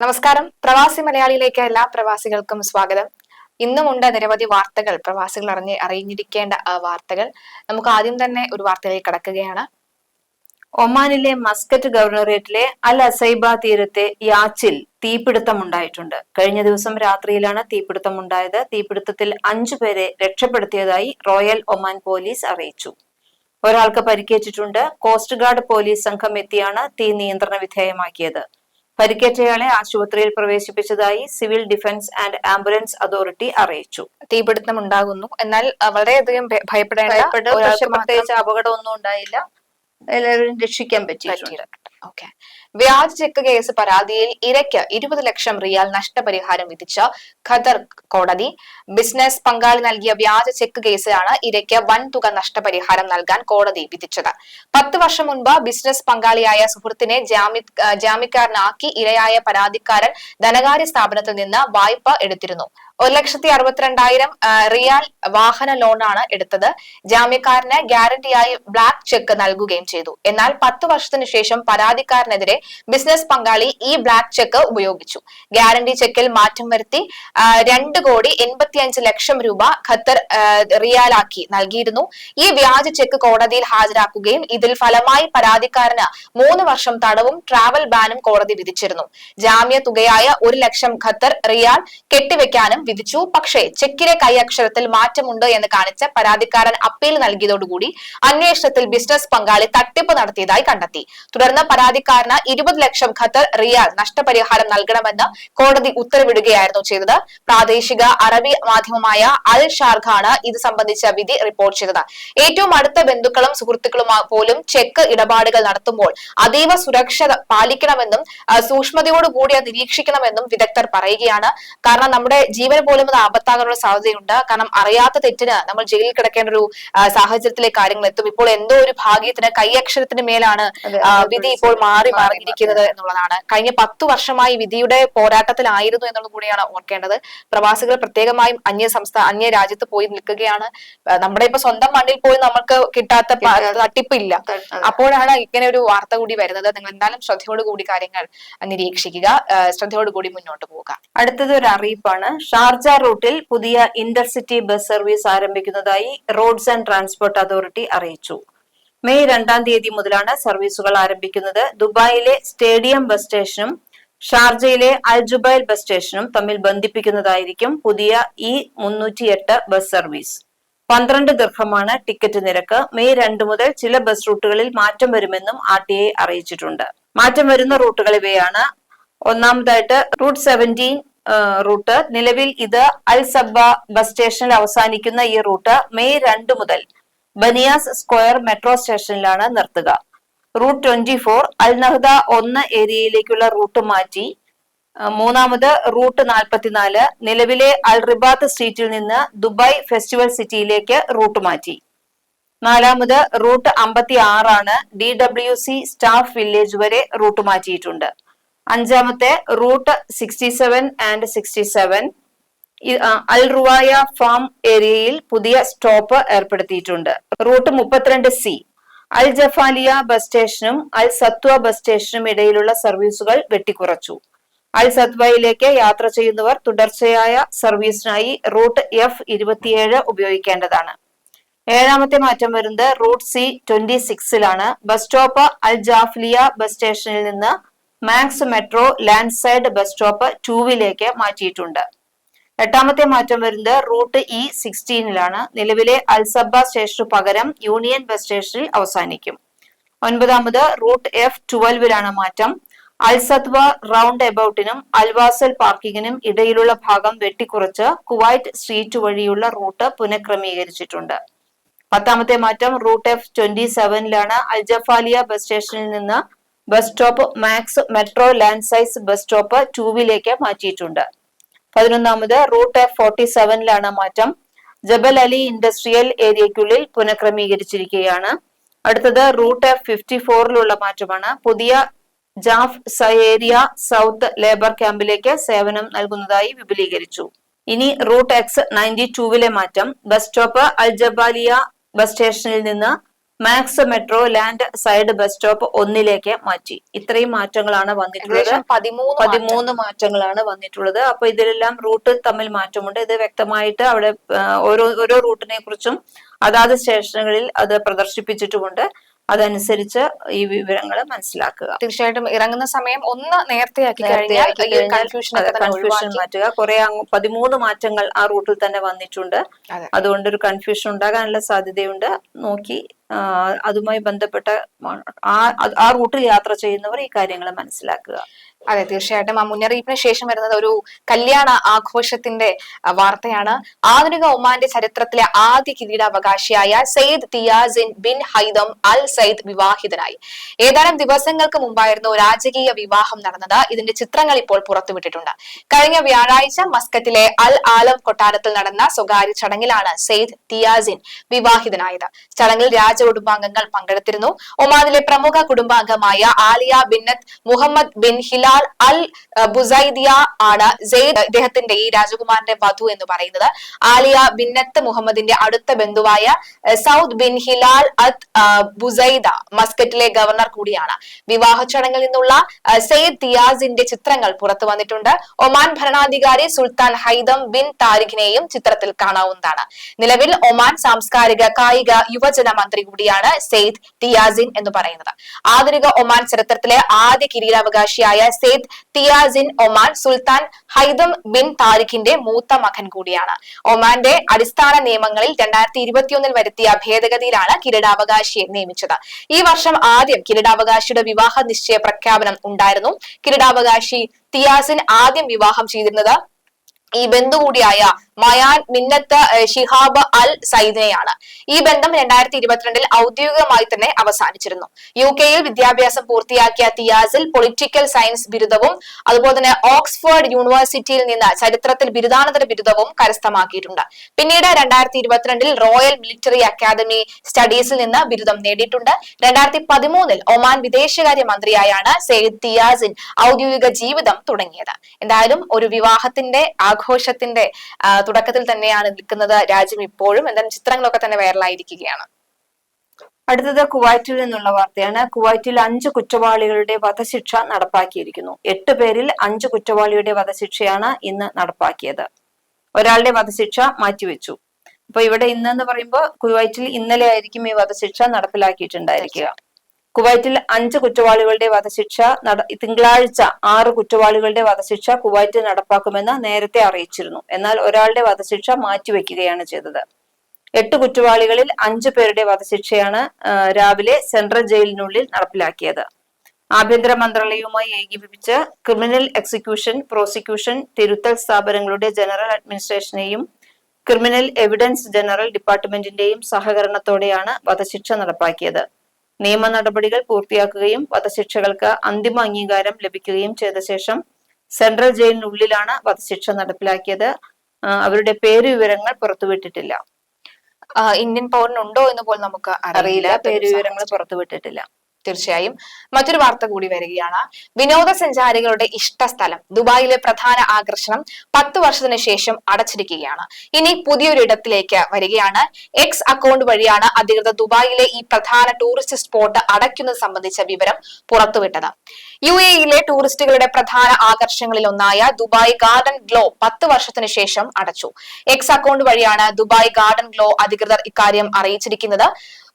നമസ്കാരം. പ്രവാസി മലയാളിയിലേക്ക് എല്ലാ പ്രവാസികൾക്കും സ്വാഗതം. ഇന്നുമുണ്ട് നിരവധി വാർത്തകൾ. പ്രവാസികൾ അറിഞ്ഞ് അറിഞ്ഞിരിക്കേണ്ട വാർത്തകൾ. നമുക്ക് ആദ്യം തന്നെ ഒരു വാർത്തയിലേക്ക് കടക്കുകയാണ്. ഒമാനിലെ മസ്കറ്റ് ഗവർണറേറ്റിലെ അൽ അസൈബ തീരത്തെ യാച്ചിൽ തീപിടുത്തമുണ്ടായിട്ടുണ്ട് കഴിഞ്ഞ ദിവസം രാത്രിയിലാണ് തീപിടുത്തമുണ്ടായത് തീപിടുത്തത്തിൽ അഞ്ചു പേരെ രക്ഷപ്പെടുത്തിയതായി റോയൽ ഒമാൻ പോലീസ് അറിയിച്ചു. ഒരാൾക്ക് പരിക്കേറ്റിട്ടുണ്ട്. കോസ്റ്റ് ഗാർഡ് പോലീസ് സംഘം എത്തിയാണ് തീ നിയന്ത്രണ വിധേയമാക്കിയത്. പരിക്കേറ്റയാളെ ആശുപത്രിയിൽ പ്രവേശിപ്പിച്ചതായി civil defence and ambulance authority അറിയിച്ചു. തീപിടുത്തം ഉണ്ടാകുന്നു. എന്നാൽ വളരെയധികം ഭയ- ഭയപ്പെടേണ്ട പ്രത്യേകിച്ച് അപകടമൊന്നും ഉണ്ടായില്ല. എല്ലാവരും രക്ഷിക്കാൻ പറ്റി പറ്റിയിട്ടുണ്ട്. ഓക്കെ. വ്യാജ ചെക്ക് കേസ് പരാതിയിൽ ഇരയ്ക്ക് ഇരുപത് ലക്ഷം റിയാൽ നഷ്ടപരിഹാരം വിധിച്ച ഖദർ കോടതി. ബിസിനസ് പങ്കാളി നൽകിയ വ്യാജ ചെക്ക് കേസിലാണ് ഇരയ്ക്ക് വൻതുക നഷ്ടപരിഹാരം നൽകാൻ കോടതി വിധിച്ചത്. പത്ത് വർഷം മുൻപ് ബിസിനസ് പങ്കാളിയായ സുഹൃത്തിനെ ജാമ്യ ജാമ്യക്കാരനാക്കി ഇരയായ പരാതിക്കാരൻ ധനകാര്യ സ്ഥാപനത്തിൽ നിന്ന് വായ്പ എടുത്തിരുന്നു. ഒരു ലക്ഷത്തി അറുപത്തിരണ്ടായിരം റിയാൽ വാഹന ലോണാണ് എടുത്തത്. ജാമ്യക്കാരന് ഗ്യാരണ്ടിയായി ബ്ലാക്ക് ചെക്ക് നൽകുകയും ചെയ്തു. എന്നാൽ പത്ത് വർഷത്തിനു ശേഷം പരാതിക്കാരനെതിരെ ബിസിനസ് പങ്കാളി ഈ ബ്ലാക്ക് ചെക്ക് ഉപയോഗിച്ചു. ഗ്യാരണ്ടി ചെക്കിൽ മാറ്റം വരുത്തി രണ്ട് കോടി എൺപത്തിയഞ്ച് ലക്ഷം രൂപ ഖത്തർ റിയാലാക്കി നൽകിയിരുന്നു. ഈ വ്യാജ ചെക്ക് കോടതിയിൽ ഹാജരാക്കുകയും ഇതിൽ ഫലമായി പരാതിക്കാരന് മൂന്ന് വർഷം തടവും ട്രാവൽ ബാനും കോടതി വിധിച്ചിരുന്നു. ജാമ്യ തുകയായ ഒരു ലക്ഷം ഖത്തർ റിയാൽ കെട്ടിവെക്കാനും വിധിച്ചു. പക്ഷേ ചെക്കിലെ കൈയക്ഷരത്തിൽ മാറ്റമുണ്ട് എന്ന് കാണിച്ച പരാതിക്കാരൻ അപ്പീൽ നൽകിയതോടുകൂടി അന്വേഷണത്തിൽ ബിസിനസ് പങ്കാളി തട്ടിപ്പ് നടത്തിയതായി കണ്ടെത്തി. തുടർന്ന് പരാതിക്കാരന് ഇരുപത് ലക്ഷം ഖത്തർ റിയാൽ നഷ്ടപരിഹാരം നൽകണമെന്ന് കോടതി ഉത്തരവിടുകയായിരുന്നു ചെയ്തത്. പ്രാദേശിക അറബി മാധ്യമമായ അൽ ഷാർഖാണ് ഇത് സംബന്ധിച്ച വിധി റിപ്പോർട്ട് ചെയ്തത്. ഏറ്റവും അടുത്ത ബന്ധുക്കളും സുഹൃത്തുക്കളും പോലും ചെക്ക് ഇടപാടുകൾ നടത്തുമ്പോൾ അതീവ സുരക്ഷ പാലിക്കണമെന്നും സൂക്ഷ്മതയോടുകൂടി അത് നിരീക്ഷിക്കണമെന്നും വിദഗ്ധർ പറയുകയാണ്. കാരണം നമ്മുടെ ജീവൻ പോലും അത് ആപത്താകാനുള്ള സാധ്യതയുണ്ട്. കാരണം അറിയാത്ത തെറ്റിന് നമ്മൾ ജയിലിൽ കിടക്കേണ്ട ഒരു സാഹചര്യത്തിലെ കാര്യങ്ങൾ എത്തും. ഇപ്പോൾ എന്തോ ഒരു ഭാഗ്യത്തിന് കൈയക്ഷരത്തിന് മേലാണ് വിധി ഇപ്പോൾ മാറി മാറി. മാറിയിരിക്കുന്നത് എന്നുള്ളതാണ്. കഴിഞ്ഞ പത്തു വർഷമായി വിധിയുടെ പോരാട്ടത്തിലായിരുന്നു എന്നുള്ളത് കൂടിയാണ് ഓർക്കേണ്ടത്. പ്രവാസികൾ പ്രത്യേകമായും അന്യ സംസ്ഥാന അന്യ രാജ്യത്ത് പോയി നിൽക്കുകയാണ്. നമ്മുടെ ഇപ്പൊ സ്വന്തം മണ്ണിൽ പോയി നമ്മൾക്ക് കിട്ടാത്ത തട്ടിപ്പില്ല. അപ്പോഴാണ് ഇങ്ങനെ ഒരു വാർത്ത കൂടി വരുന്നത്. നിങ്ങൾ എന്തായാലും ശ്രദ്ധയോടുകൂടി കാര്യങ്ങൾ നിരീക്ഷിക്കുക. ശ്രദ്ധയോടുകൂടി മുന്നോട്ട് പോകുക അടുത്തത് ഒരു അറിയിപ്പാണ്. ഷാർജ റൂട്ടിൽ പുതിയ ഇന്റർസിറ്റി ബസ് സർവീസ് ആരംഭിക്കുന്നതായി റോഡ്സ് ആൻഡ് ട്രാൻസ്പോർട്ട് അതോറിറ്റി അറിയിച്ചു. മെയ് രണ്ടാം തീയതി മുതലാണ് സർവീസുകൾ ആരംഭിക്കുന്നത്. ദുബായിലെ സ്റ്റേഡിയം ബസ് സ്റ്റേഷനും ഷാർജയിലെ അൽ ജുബൈൽ ബസ് സ്റ്റേഷനും തമ്മിൽ ബന്ധിപ്പിക്കുന്നതായിരിക്കും പുതിയ ഇ മുന്നൂറ്റി എട്ട് ബസ് സർവീസ്. പന്ത്രണ്ട് ദീർഘമാണ് ടിക്കറ്റ് നിരക്ക്. മെയ് രണ്ട് മുതൽ ചില ബസ് റൂട്ടുകളിൽ മാറ്റം വരുമെന്നും ആർ ടി ഐ അറിയിച്ചിട്ടുണ്ട്. മാറ്റം വരുന്ന റൂട്ടുകൾ ഇവയാണ്. ഒന്നാമതായിട്ട് റൂട്ട് സെവന്റീൻ റൂട്ട്. നിലവിൽ ഇത് അൽ സബ്ബ ബസ് സ്റ്റേഷനിൽ അവസാനിക്കുന്ന ഈ റൂട്ട് മെയ് രണ്ട് മുതൽ ബനിയാസ് സ്ക്വയർ മെട്രോ സ്റ്റേഷനിലാണ് നിർത്തുക. റൂട്ട് ട്വന്റി ഫോർ അൽനഹദ ഒന്ന് ഏരിയയിലേക്കുള്ള റൂട്ട് മാറ്റി മൂന്നാമത് റൂട്ട് നാൽപ്പത്തിനാല് നിലവിലെ അൽ റിബാത്ത് സ്ട്രീറ്റിൽ നിന്ന് ദുബായ് ഫെസ്റ്റിവൽ സിറ്റിയിലേക്ക് റൂട്ട് മാറ്റി. നാലാമത് റൂട്ട് അമ്പത്തി ആറാണ് D W C staff village വരെ റൂട്ട് മാറ്റിയിട്ടുണ്ട്. അഞ്ചാമത്തെ route sixty seven and sixty seven Al Ruwaya farm ഏരിയയിൽ പുതിയ സ്റ്റോപ്പ് ഏർപ്പെടുത്തിയിട്ടുണ്ട്. റൂട്ട് മുപ്പത്തിരണ്ട് സി. അൽ ജഫാലിയ ബസ് സ്റ്റേഷനും അൽ സത്വ ബസ് സ്റ്റേഷനും ഇടയിലുള്ള സർവീസുകൾ വെട്ടിക്കുറച്ചു. അൽ സത്വയിലേക്ക് യാത്ര ചെയ്യുന്നവർ തുടർച്ചയായ സർവീസിനായി റൂട്ട് എഫ് ഇരുപത്തിയേഴ് ഉപയോഗിക്കേണ്ടതാണ്. ഏഴാമത്തെ മാറ്റം വരുന്നത് route C twenty സിക്സിലാണ്. Bus stop Al Jafiliya bus സ്റ്റേഷനിൽ നിന്ന് max metro land side bus stop ടൂവിലേക്ക് മാറ്റിയിട്ടുണ്ട്. എട്ടാമത്തെ മാറ്റം വരുന്നത് റൂട്ട് ഇ സിക്സ്റ്റീനിലാണ് നിലവിലെ അൽസബ സ്റ്റേഷനു പകരം യൂണിയൻ ബസ് സ്റ്റേഷനിൽ അവസാനിക്കും. ഒൻപതാമത് റൂട്ട് എഫ് ട്വൽവിലാണ് മാറ്റം. അൽസത്വ റൗണ്ട് എബൌട്ടിനും അൽവാസൽ പാർക്കിങ്ങിനും ഇടയിലുള്ള ഭാഗം വെട്ടിക്കുറച്ച് കുവൈറ്റ് സ്ട്രീറ്റ് വഴിയുള്ള റൂട്ട് പുനഃക്രമീകരിച്ചിട്ടുണ്ട്. പത്താമത്തെ മാറ്റം റൂട്ട് എഫ് ട്വന്റി സെവനിലാണ് അൽജഫാലിയ ബസ് സ്റ്റേഷനിൽ നിന്ന് bus stop max metro land side bus stop ടൂവിലേക്ക് മാറ്റിയിട്ടുണ്ട്. പതിനൊന്നാമത് റൂട്ട് ഫോർട്ടി സെവനിലാണ് മാറ്റം. ജബൽ അലി ഇൻഡസ്ട്രിയൽ ഏരിയയ്ക്കുള്ളിൽ പുനഃക്രമീകരിച്ചിരിക്കുകയാണ്. അടുത്തത് റൂട്ട് ഫിഫ്റ്റി ഫോറിലുള്ള മാറ്റമാണ്. പുതിയ ജാഫ് സയേരിയ സൗത്ത് ലേബർ ക്യാമ്പിലേക്ക് സേവനം നൽകുന്നതായി വിപുലീകരിച്ചു. ഇനി റൂട്ട് എക്സ് നയന്റി ടൂവിലെ മാറ്റം. Bus stop Al Jafiliya bus സ്റ്റേഷനിൽ നിന്ന് max metro land side bus stop ഒന്നിലേക്ക് മാറ്റി. ഇത്രയും മാറ്റങ്ങളാണ് വന്നിട്ടുള്ളത്. പതിമൂന്ന് പതിമൂന്ന് മാറ്റങ്ങളാണ് വന്നിട്ടുള്ളത്. അപ്പൊ ഇതിലെല്ലാം റൂട്ട് തമ്മിൽ മാറ്റമുണ്ട്. ഇത് വ്യക്തമായിട്ട് അവിടെ ഓരോ ഓരോ റൂട്ടിനെ കുറിച്ചും അതാത് സ്റ്റേഷനുകളിൽ അത് പ്രദർശിപ്പിച്ചിട്ടുമുണ്ട്. അതനുസരിച്ച് ഈ വിവരങ്ങൾ മനസ്സിലാക്കുക. തീർച്ചയായിട്ടും ഇറങ്ങുന്ന സമയം ഒന്ന് നേരത്തെയാക്കി കഴിഞ്ഞാൽ കൺഫ്യൂഷൻ മാറ്റുക. കുറെ പതിമൂന്ന് മാറ്റങ്ങൾ ആ റൂട്ടിൽ തന്നെ വന്നിട്ടുണ്ട്. അതുകൊണ്ട് ഒരു കൺഫ്യൂഷൻ ഉണ്ടാകാനുള്ള സാധ്യതയുണ്ട്. നോക്കി അതുമായി ബന്ധപ്പെട്ട ആ ആ റൂട്ടിൽ യാത്ര ചെയ്യുന്നവർ ഈ കാര്യങ്ങൾ മനസ്സിലാക്കുക. അതെ തീർച്ചയായിട്ടും. ആ മുന്നറിയിപ്പിന് ശേഷം വരുന്നത് ഒരു കല്യാണ ആഘോഷത്തിന്റെ വാർത്തയാണ്. ആധുനിക ഒമാന്റെ ചരിത്രത്തിലെ ആദ്യ കിരീടാവകാശിയായ Sayyid Theyazin bin Haitham Al Said വിവാഹിതനായി. ഏതാനും ദിവസങ്ങൾക്ക് മുമ്പായിരുന്നു രാജകീയ വിവാഹം നടന്നത്. ഇതിന്റെ ചിത്രങ്ങൾ ഇപ്പോൾ പുറത്തുവിട്ടിട്ടുണ്ട്. കഴിഞ്ഞ വ്യാഴാഴ്ച മസ്കറ്റിലെ അൽ ആലം കൊട്ടാരത്തിൽ നടന്ന സ്വകാര്യ ചടങ്ങിലാണ് സെയ്ദ് തിയാസിൻ വിവാഹിതനായത്. ചടങ്ങിൽ രാജകുടുംബാംഗങ്ങൾ പങ്കെടുത്തിരുന്നു. ഒമാനിലെ പ്രമുഖ കുടുംബാംഗമായ Aliya bint Muhammad bin Hilal Al Busaidiya ആണ് സെയ്ദ് ഇദ്ദേഹത്തിന്റെ ഈ രാജകുമാരന്റെ വധു എന്ന് പറയുന്നത്. ആലിയ ബിന്നത്ത് മുഹമ്മദിന്റെ അടുത്ത ബന്ധുവായ സൗദ് ബിൻ ഹിലാൽ അത്ത് ബുസൈദ മസ്കറ്റിലെ ഗവർണർ കൂടിയാണ്. വിവാഹ ചടങ്ങിൽ നിന്നുള്ള സെയ്ദ് തിയാസിന്റെ ചിത്രങ്ങൾ പുറത്തു വന്നിട്ടുണ്ട്. ഒമാൻ ഭരണാധികാരി സുൽത്താൻ ഹൈദം ബിൻ താരിഖിനെയും ചിത്രത്തിൽ കാണാവുന്നതാണ്. നിലവിൽ ഒമാൻ സാംസ്കാരിക കായിക യുവജന മന്ത്രി കൂടിയാണ് സെയ്ദ് തിയാസിൻ എന്ന് പറയുന്നത്. ആധുനിക ഒമാൻ ചരിത്രത്തിലെ ആദ്യ കിരീടാവകാശിയായ Sayyid Theyazin Oman sultan Haitham bin താരിഖിന്റെ മൂത്ത മകൻ കൂടിയാണ്. ഒമാന്റെ അടിസ്ഥാന നിയമങ്ങളിൽ രണ്ടായിരത്തി ഇരുപത്തിയൊന്നിൽ വരുത്തിയ ഭേദഗതിയിലാണ് കിരീടാവകാശിയെ നിയമിച്ചത്. ഈ വർഷം ആദ്യം കിരീടാവകാശിയുടെ വിവാഹ നിശ്ചയ പ്രഖ്യാപനം ഉണ്ടായിരുന്നു. കിരീടാവകാശി തിയാസിൻ ആദ്യം വിവാഹം ചെയ്തിരുന്നത് ഈ ബന്ധു കൂടിയായ മയാൻ മിന്നത്ത് ഷിഹാബ് അൽ സൈദിനെയാണ്. ഈ ബന്ധം രണ്ടായിരത്തി ഇരുപത്തിരണ്ടിൽ ഔദ്യോഗികമായി തന്നെ അവസാനിച്ചിരുന്നു. യു കെയിൽ വിദ്യാഭ്യാസം പൂർത്തിയാക്കിയ തിയാസിൽ പൊളിറ്റിക്കൽ സയൻസ് ബിരുദവും അതുപോലെ തന്നെ ഓക്സ്ഫോർഡ് യൂണിവേഴ്സിറ്റിയിൽ നിന്ന് ചരിത്രത്തിൽ ബിരുദാനന്തര ബിരുദവും കരസ്ഥമാക്കിയിട്ടുണ്ട്. പിന്നീട് രണ്ടായിരത്തി ഇരുപത്തിരണ്ടിൽ റോയൽ മിലിറ്ററി അക്കാദമി സ്റ്റഡീസിൽ നിന്ന് ബിരുദം നേടിയിട്ടുണ്ട്. രണ്ടായിരത്തി പതിമൂന്നിൽ ഒമാൻ വിദേശകാര്യ മന്ത്രിയായാണ് സെയ്ദ് തിയാസിൻ ഔദ്യോഗിക ജീവിതം തുടങ്ങിയത്. എന്തായാലും ഒരു വിവാഹത്തിന്റെ ആഘോഷത്തിന്റെ തുടക്കത്തിൽ തന്നെയാണ് നിൽക്കുന്നത് രാജ്യം ഇപ്പോഴും. എന്തായാലും ചിത്രങ്ങളൊക്കെ തന്നെ വൈറലായിരിക്കുകയാണ്. അടുത്തത് കുവൈറ്റിൽ നിന്നുള്ള വാർത്തയാണ്. കുവൈറ്റിൽ അഞ്ച് കുറ്റവാളികളുടെ വധശിക്ഷ നടപ്പാക്കിയിരിക്കുന്നു. എട്ട് പേരിൽ അഞ്ച് കുറ്റവാളിയുടെ വധശിക്ഷയാണ് ഇന്ന് നടപ്പാക്കിയത്. ഒരാളുടെ വധശിക്ഷ മാറ്റിവെച്ചു. അപ്പൊ ഇവിടെ ഇന്ന് എന്ന് പറയുമ്പോൾ കുവൈറ്റിൽ ഇന്നലെ ആയിരിക്കും ഈ വധശിക്ഷ നടപ്പിലാക്കിയിട്ടുണ്ടായിരിക്കുക. കുവൈറ്റിൽ അഞ്ച് കുറ്റവാളികളുടെ വധശിക്ഷ തിങ്കളാഴ്ച ആറ് കുറ്റവാളികളുടെ വധശിക്ഷ കുവൈറ്റ് നടപ്പാക്കുമെന്ന് നേരത്തെ അറിയിച്ചിരുന്നു. എന്നാൽ ഒരാളുടെ വധശിക്ഷ മാറ്റിവെക്കുകയാണ് ചെയ്തത്. എട്ട് കുറ്റവാളികളിൽ അഞ്ചു പേരുടെ വധശിക്ഷയാണ് രാവിലെ സെൻട്രൽ ജയിലിനുള്ളിൽ നടപ്പിലാക്കിയത്. ആഭ്യന്തര മന്ത്രാലയവുമായി ഏകീപിപ്പിച്ച് ക്രിമിനൽ എക്സിക്യൂഷൻ പ്രോസിക്യൂഷൻ തിരുത്തൽ സ്ഥാപനങ്ങളുടെ ജനറൽ അഡ്മിനിസ്ട്രേഷനെയും ക്രിമിനൽ എവിഡൻസ് ജനറൽ ഡിപ്പാർട്ട്മെന്റിന്റെയും സഹകരണത്തോടെയാണ് വധശിക്ഷ നടപ്പാക്കിയത്. നിയമ നടപടികൾ പൂർത്തിയാക്കുകയും വധശിക്ഷകൾക്ക് അന്തിമ അംഗീകാരം ലഭിക്കുകയും ചെയ്ത ശേഷം സെൻട്രൽ ജയിലിനുള്ളിലാണ് വധശിക്ഷ നടപ്പിലാക്കിയത്. അവരുടെ പേര് വിവരങ്ങൾ പുറത്തുവിട്ടിട്ടില്ല. ഇന്ത്യൻ പൗരനുണ്ടോ എന്ന് പോലും നമുക്ക് അറിയില്ല. പേര് വിവരങ്ങൾ പുറത്തുവിട്ടിട്ടില്ല. തീർച്ചയായും. മറ്റൊരു വാർത്ത കൂടി വരികയാണ്. വിനോദസഞ്ചാരികളുടെ ഇഷ്ട സ്ഥലം ദുബായിലെ പ്രധാന ആകർഷണം പത്ത് വർഷത്തിന് ശേഷം അടച്ചിരിക്കുകയാണ്. ഇനി പുതിയൊരു ഇടത്തിലേക്ക് വരികയാണ്. എക്സ് അക്കൗണ്ട് വഴിയാണ് അധികൃതർ ദുബായിലെ ഈ പ്രധാന ടൂറിസ്റ്റ് സ്പോട്ട് അടയ്ക്കുന്നത് സംബന്ധിച്ച വിവരം പുറത്തുവിട്ടത്. യു എയിലെ ടൂറിസ്റ്റുകളുടെ പ്രധാന ആകർഷണങ്ങളിൽ ഒന്നായ ദുബായ് ഗാർഡൻ ഗ്ലോ പത്ത് വർഷത്തിന് ശേഷം അടച്ചു. എക്സ് അക്കൗണ്ട് വഴിയാണ് ദുബായ് ഗാർഡൻ ഗ്ലോ അധികൃതർ ഇക്കാര്യം അറിയിച്ചിരിക്കുന്നത്.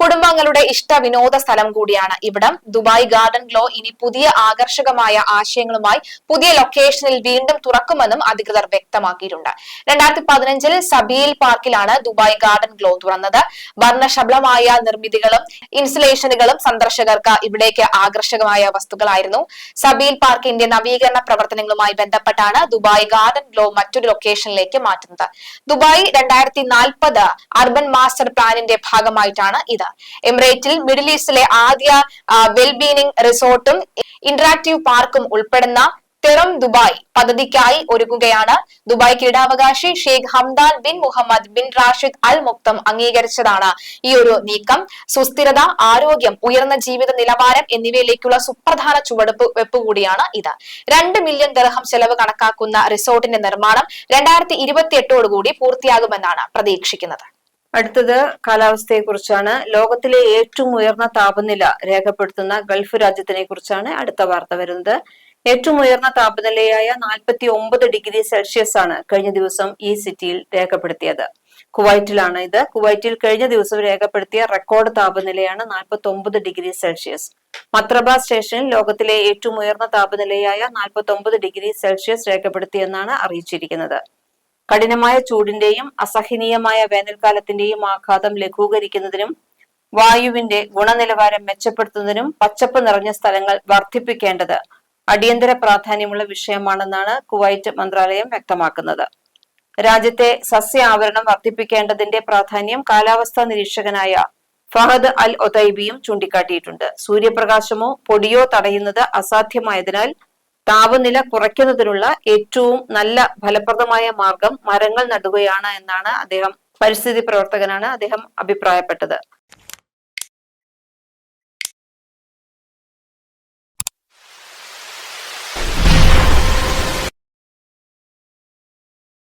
കുടുംബങ്ങളുടെ ഇഷ്ട വിനോദ സ്ഥലം കൂടിയാണ് ഇവിടം. ദുബായ് ഗാർഡൻ ഗ്ലോ ഇനി പുതിയ ആകർഷകമായ ആശയങ്ങളുമായി പുതിയ ലൊക്കേഷനിൽ വീണ്ടും തുറക്കുമെന്നും അധികൃതർ വ്യക്തമാക്കിയിട്ടുണ്ട്. രണ്ടായിരത്തി പതിനഞ്ചിൽ സബീൽ പാർക്കിലാണ് ദുബായ് ഗാർഡൻ ഗ്ലോ തുറന്നത്. വർണശബളമായ നിർമ്മിതികളും ഇൻസുലേഷനുകളും സന്ദർശകർക്ക് ഇവിടേക്ക് ആകർഷകമായ വസ്തുക്കളായിരുന്നു. സബീൽ പാർക്കിന്റെ നവീകരണ പ്രവർത്തനങ്ങളുമായി ബന്ധപ്പെട്ടാണ് ദുബായ് ഗാർഡൻ ഗ്ലോ മറ്റൊരു ലൊക്കേഷനിലേക്ക് മാറ്റുന്നത്. ദുബായ് രണ്ടായിരത്തി നാൽപ്പത് അർബൻ മാസ്റ്റർ പ്ലാനിന്റെ ഭാഗമായിട്ടാണ് ഇത്. എമിറേറ്റിൽ മിഡിൽ ഈസ്റ്റിലെ ആദ്യ വെൽബീനിംഗ് റിസോർട്ടും ഇന്ററാക്റ്റീവ് പാർക്കും ഉൾപ്പെടുന്ന തെറം ദുബായ് പദ്ധതിക്കായി ഒരുങ്ങുകയാണ് ദുബായ് കിരീടാവകാശി Sheikh Hamdan bin Mohammed bin Rashid Al Maktoum അംഗീകരിച്ചതാണ് ഈ ഒരു നീക്കം. സുസ്ഥിരത ആരോഗ്യം ഉയർന്ന ജീവിത നിലവാരം എന്നിവയിലേക്കുള്ള സുപ്രധാന ചുവടുപ്പ് വെപ്പ് കൂടിയാണ് ഇത്. രണ്ട് മില്യൺ ദർഹം ചെലവ് കണക്കാക്കുന്ന റിസോർട്ടിന്റെ നിർമ്മാണം രണ്ടായിരത്തി ഇരുപത്തി എട്ടോടുകൂടി പൂർത്തിയാകുമെന്നാണ് പ്രതീക്ഷിക്കുന്നത്. അടുത്തത് കാലാവസ്ഥയെ കുറിച്ചാണ് ലോകത്തിലെ ഏറ്റവും ഉയർന്ന താപനില രേഖപ്പെടുത്തുന്ന ഗൾഫ് രാജ്യത്തിനെ കുറിച്ചാണ് അടുത്ത വാർത്ത വരുന്നത്. ഏറ്റവും ഉയർന്ന താപനിലയായ നാൽപ്പത്തി ഒമ്പത് ഡിഗ്രി സെൽഷ്യസ് ആണ് കഴിഞ്ഞ ദിവസം ഈ സിറ്റിയിൽ രേഖപ്പെടുത്തിയത്. കുവൈറ്റിലാണ് ഇത്. കുവൈറ്റിൽ കഴിഞ്ഞ ദിവസം രേഖപ്പെടുത്തിയ റെക്കോർഡ് താപനിലയാണ് നാൽപ്പത്തി ഒമ്പത് ഡിഗ്രി സെൽഷ്യസ്. മത്രബ സ്റ്റേഷനിൽ ലോകത്തിലെ ഏറ്റവും ഉയർന്ന താപനിലയായ നാൽപ്പത്തി ഒമ്പത് ഡിഗ്രി സെൽഷ്യസ് രേഖപ്പെടുത്തിയെന്നാണ് അറിയിച്ചിരിക്കുന്നത്. കഠിനമായ ചൂടിന്റെയും അസഹനീയമായ വേനൽക്കാലത്തിന്റെയും ആഘാതം ലഘൂകരിക്കുന്നതിനും വായുവിന്റെ ഗുണനിലവാരം മെച്ചപ്പെടുത്തുന്നതിനും പച്ചപ്പ് നിറഞ്ഞ സ്ഥലങ്ങൾ വർദ്ധിപ്പിക്കേണ്ടത് അടിയന്തര പ്രാധാന്യമുള്ള വിഷയമാണെന്നാണ് കുവൈറ്റ് മന്ത്രാലയം വ്യക്തമാക്കുന്നത്. രാജ്യത്തെ സസ്യ ആവരണം വർദ്ധിപ്പിക്കേണ്ടതിന്റെ പ്രാധാന്യം കാലാവസ്ഥാ നിരീക്ഷകനായ ഫഹദ് അൽ ഒതൈബിയും ചൂണ്ടിക്കാട്ടിയിട്ടുണ്ട്. സൂര്യപ്രകാശമോ പൊടിയോ തടയുന്നത് അസാധ്യമായതിനാൽ താപനില കുറയ്ക്കുന്നതിനുള്ള ഏറ്റവും നല്ല ഫലപ്രദമായ മാർഗം മരങ്ങൾ നടുകയാണ് എന്നാണ് അദ്ദേഹം പരിസ്ഥിതി പ്രവർത്തകനാണ് അദ്ദേഹം അഭിപ്രായപ്പെട്ടത്.